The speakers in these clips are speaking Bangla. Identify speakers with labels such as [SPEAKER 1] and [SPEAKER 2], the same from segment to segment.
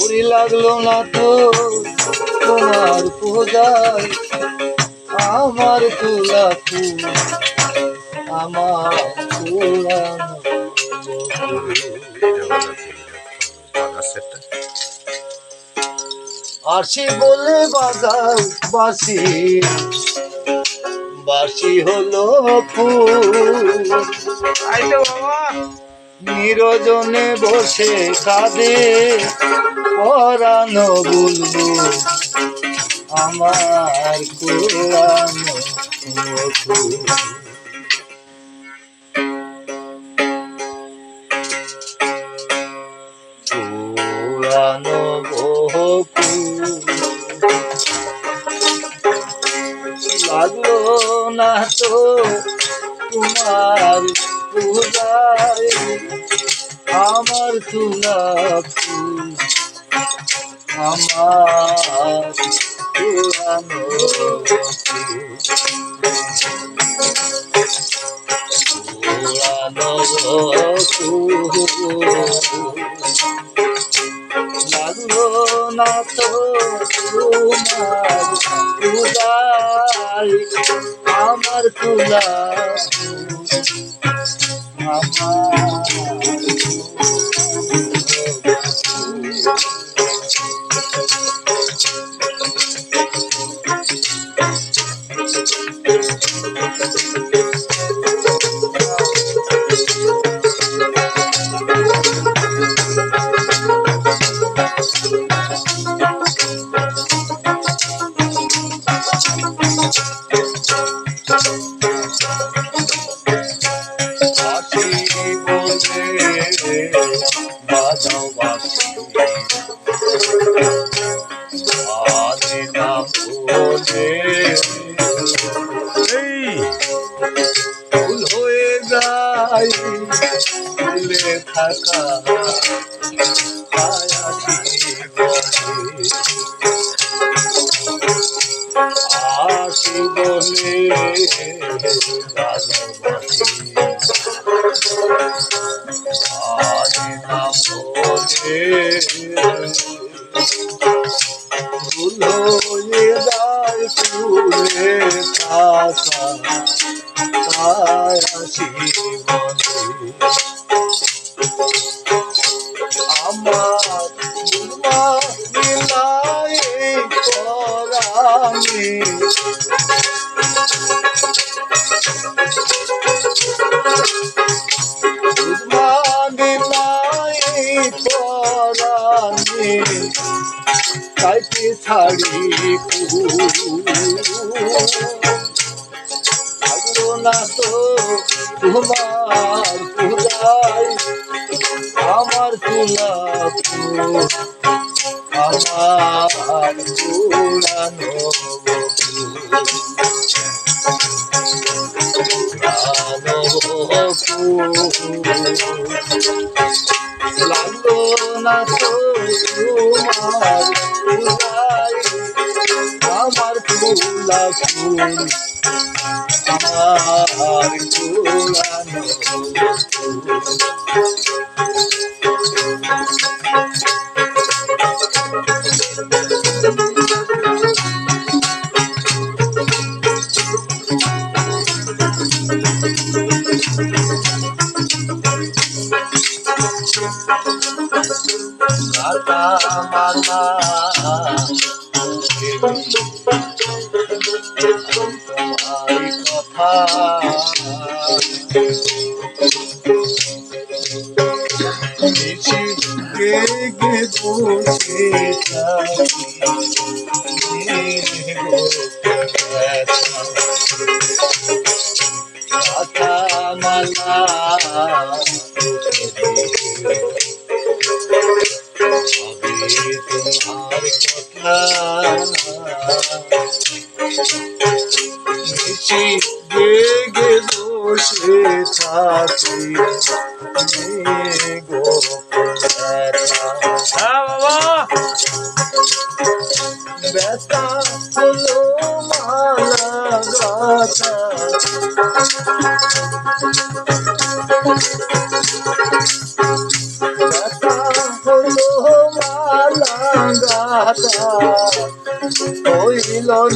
[SPEAKER 1] ওরি লাগল না তো তোমার পূজায়। আমার তুলা আমার পুরানো আসি বলে বাজাও বাসি বাসি হলো ফুল। নিরজনে বসে কাঁদে। পরানো বুলবু আমার বহু লাগল না তো তোমার পূজায় আমার তুলা ফুল আমার পুরানো লাগল না তো তোমার পূজায় আমার তুলা বাসি বাজাও বাসি আজ ফুল হয়ে যায় ফুলে থাকা আয়াসি বলে আসি ভুলোয়ে যায় ফুলে থাকা তাই আসি কাইতে ছাড়ি থাকল না তোমার পূজায় আমার তুলা আমার লাগল না তো তোমার আমার ফুল আমার পুরানো মালা তোমার কথা নিচে গে বসে মালা বেগে বসে থাকি গো ব্যথা হলো মালা গাথা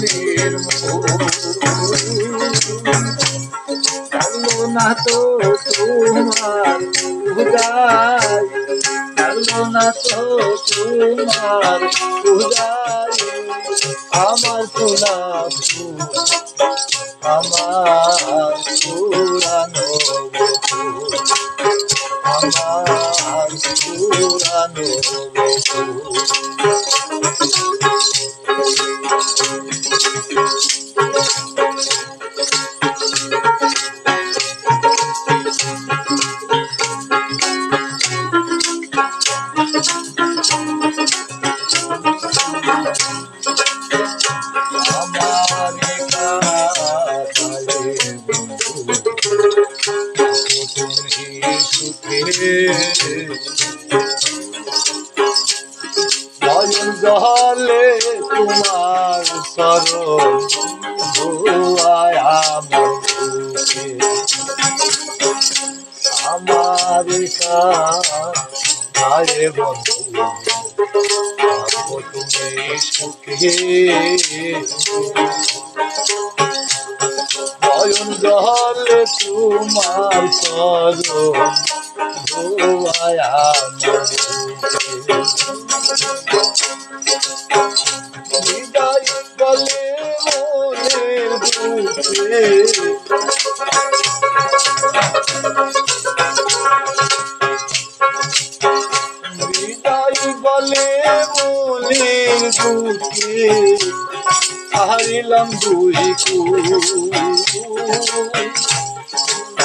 [SPEAKER 1] নির্মূল কালো না তো তোমার উদাই কালো না তো তোমার উদাই আমার তোলা আমার পুরানো তোমার সরণ ধোয়ায় আমার। আমার কাছে বন্ধু তুমি সুখে নয়ন জলে তোমার সরণ ধোয়ায় আমার বলে মনের বুকে। বিদায় বলে মনের বুকে হারিলাম দুই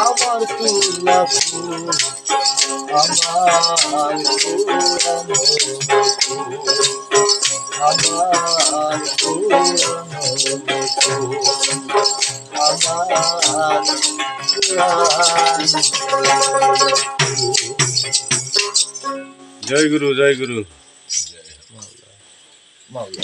[SPEAKER 1] আমার তুলা
[SPEAKER 2] জয় গুরু জয় গুরু।
[SPEAKER 1] মাওলা